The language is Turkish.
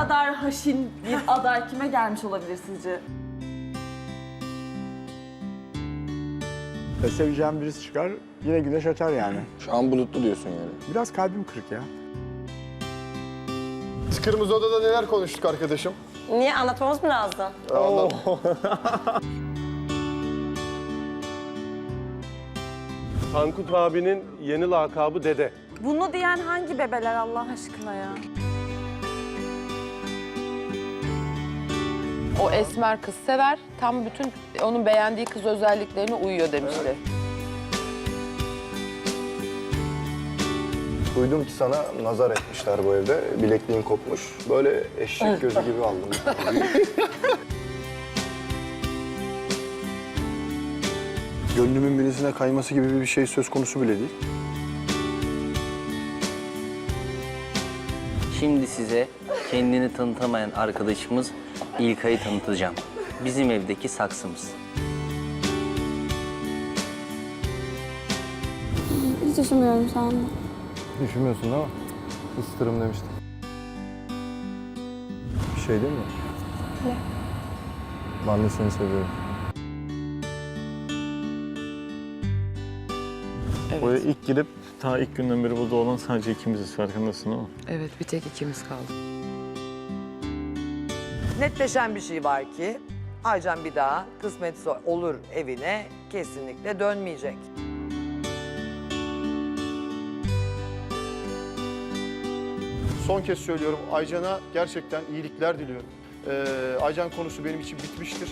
kadar haşin bir aday kime gelmiş olabilir sizce? Ve seveceğim birisi çıkar yine güneş açar yani. Şu an bulutlu diyorsun yani. Biraz kalbim kırık ya. Kırmızı Oda'da neler konuştuk arkadaşım? Niye anlatmamız mı lazım? Anlat. Tankut abinin yeni lakabı Dede. Bunu diyen hangi bebeler Allah aşkına ya? O esmer kız sever. Tam bütün onun beğendiği kız özelliklerine uyuyor demişti. Duydum ki sana nazar etmişler bu evde. Bilekliğin kopmuş. Böyle eşek gözü gibi aldım. Gönlümün birisine kayması gibi bir şey söz konusu bile değil. Şimdi size kendini tanıtamayan arkadaşımız İlkay'ı tanıtacağım. Bizim evdeki saksımız. Hiç düşünmüyorum şu anda. Düşünmüyorsun ama ıstırım demiştim. Bir şey değil mi? Ne? Ben de seni seviyorum. Buraya ilk girip ta ilk günden beri burada olan sadece ikimiziz farkındasın ama. Evet bir tek ikimiz kaldı. Netleşen bir şey var ki Aycan bir daha kısmetse olur evine kesinlikle dönmeyecek. Son kez söylüyorum Aycan'a gerçekten iyilikler diliyorum. Ee, Aycan konusu benim için bitmiştir.